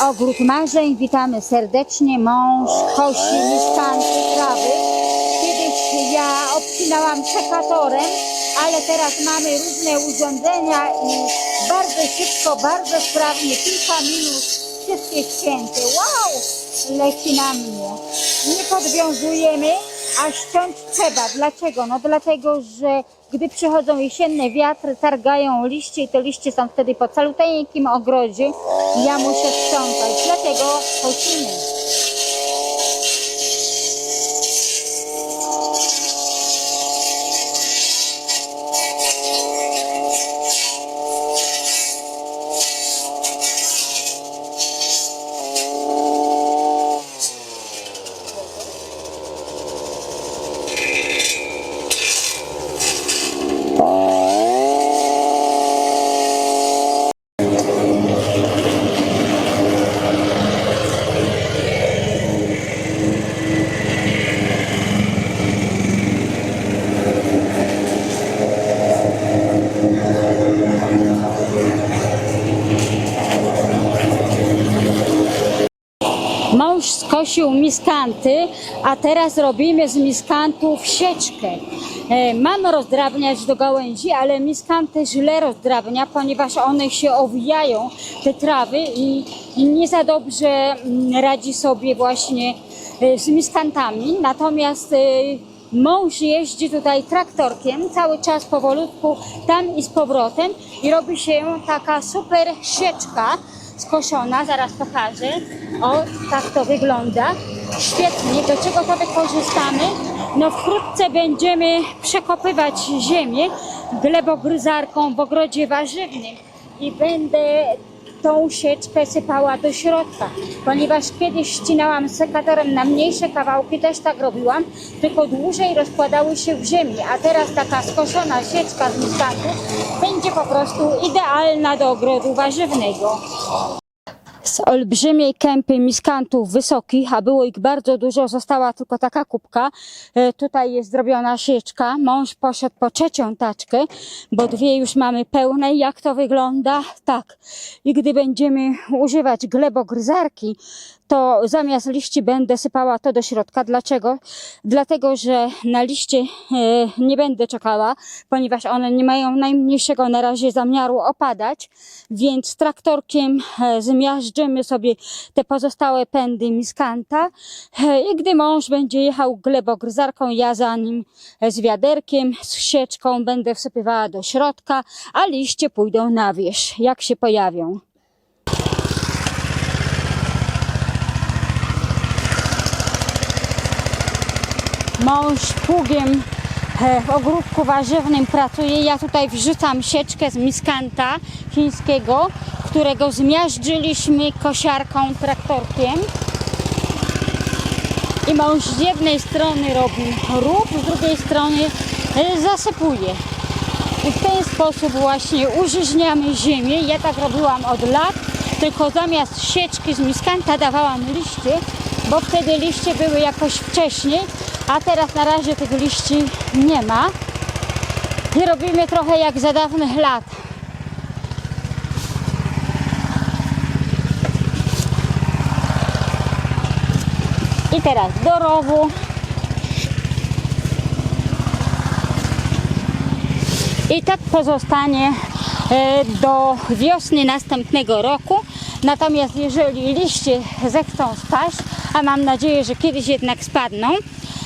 Ogród Marzeń, witamy serdecznie. Mąż kosi mieszkanki trawy. Kiedyś ja obcinałam sekatorem, ale teraz mamy różne urządzenia i bardzo szybko, bardzo sprawnie, kilka minut, wszystkie ścięte. Wow! Leci na mnie. Nie podwiązujemy, a ściąć trzeba. Dlaczego? No dlatego, że gdy przychodzą jesienne wiatry, targają liście i te liście są wtedy po caluteńkim ogrodzie. Ja muszę sprzątać, dlatego kosimy. Skosił miskanty, a teraz robimy z miskantów sieczkę. E, Mamy rozdrabniać do gałęzi, ale miskanty źle rozdrabnia, ponieważ one się owijają, te trawy i, nie za dobrze mm, radzi sobie właśnie e, z miskantami. Natomiast e, Mąż jeździ tutaj traktorkiem cały czas powolutku tam i z powrotem i robi się taka super sieczka skoszona, zaraz pokażę. O, tak to wygląda. Świetnie. Do czego to wykorzystamy? No wkrótce będziemy przekopywać ziemię glebogryzarką w ogrodzie warzywnym i będę tą sieczkę sypała do środka, ponieważ kiedyś ścinałam sekatorem na mniejsze kawałki, też tak robiłam, tylko dłużej rozkładały się w ziemi, a teraz taka skoszona sieczka z miskantów będzie po prostu idealna do ogrodu warzywnego. Z olbrzymiej kępy miskantów wysokich, a było ich bardzo dużo, została tylko taka kubka. E, Tutaj jest zrobiona sieczka. Mąż poszedł po trzecią taczkę, bo dwie już mamy pełne. Jak to wygląda? Tak. I gdy będziemy używać glebogryzarki, to zamiast liści będę sypała to do środka. Dlaczego? Dlatego, że na liście e, nie będę czekała, ponieważ one nie mają najmniejszego na razie zamiaru opadać, więc traktorkiem e, zmiażdżymy sobie te pozostałe pędy miskanta e, i gdy mąż będzie jechał glebogryzarką, ja za nim z wiaderkiem, z sieczką będę wsypywała do środka, a liście pójdą na wierzch, jak się pojawią. Mąż pługiem e, w ogródku warzywnym pracuje. Ja tutaj wrzucam sieczkę z miskanta chińskiego, którego zmiażdżyliśmy kosiarką, traktorkiem. I mąż z jednej strony robi rób, z drugiej strony e, zasypuje. I w ten sposób właśnie użyźniamy ziemię. Ja tak robiłam od lat, tylko zamiast sieczki z miskanta dawałam liście, bo wtedy liście były jakoś wcześniej, a teraz na razie tych liści nie ma. I robimy trochę jak za dawnych lat. I teraz do rowu. I tak pozostanie e, do wiosny następnego roku. Natomiast jeżeli liście zechcą spaść, a mam nadzieję, że kiedyś jednak spadną,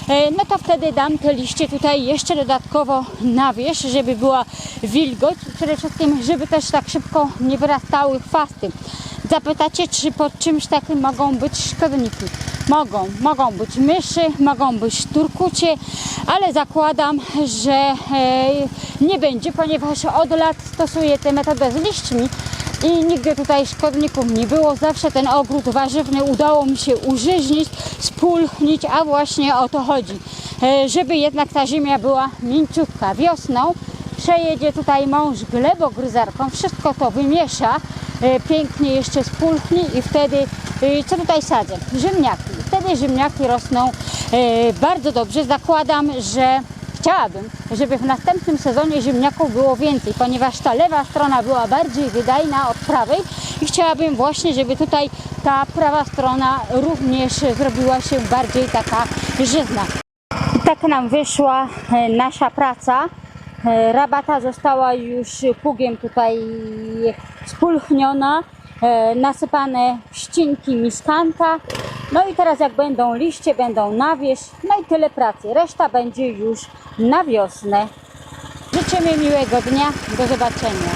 e, no to wtedy dam te liście tutaj jeszcze dodatkowo na wierzch, żeby była wilgoć i przede wszystkim, żeby też tak szybko nie wyrastały chwasty. Zapytacie, czy pod czymś takim mogą być szkodniki? Mogą, mogą być myszy, mogą być turkucie, ale zakładam, że e, nie będzie, ponieważ od lat stosuję tę metodę z liśćmi i nigdy tutaj szkodników nie było. Zawsze ten ogród warzywny udało mi się użyźnić, spulchnić, a właśnie o to chodzi, e, żeby jednak ta ziemia była mięciutka. Wiosną przejedzie tutaj mąż glebogryzarką, wszystko to wymiesza, e, pięknie jeszcze spulchni i wtedy, e, co tutaj sadzę? Ziemniaki. Wtedy ziemniaki rosną bardzo dobrze. Zakładam, że chciałabym, żeby w następnym sezonie ziemniaków było więcej, ponieważ ta lewa strona była bardziej wydajna od prawej i chciałabym właśnie, żeby tutaj ta prawa strona również zrobiła się bardziej taka żyzna. I tak nam wyszła e, nasza praca. E, Rabata została już pługiem tutaj spulchniona, nasypane ścinki miskanta. No i teraz jak będą liście, będą nawieś, no i tyle pracy. Reszta będzie już na wiosnę. Życzymy miłego dnia, do zobaczenia.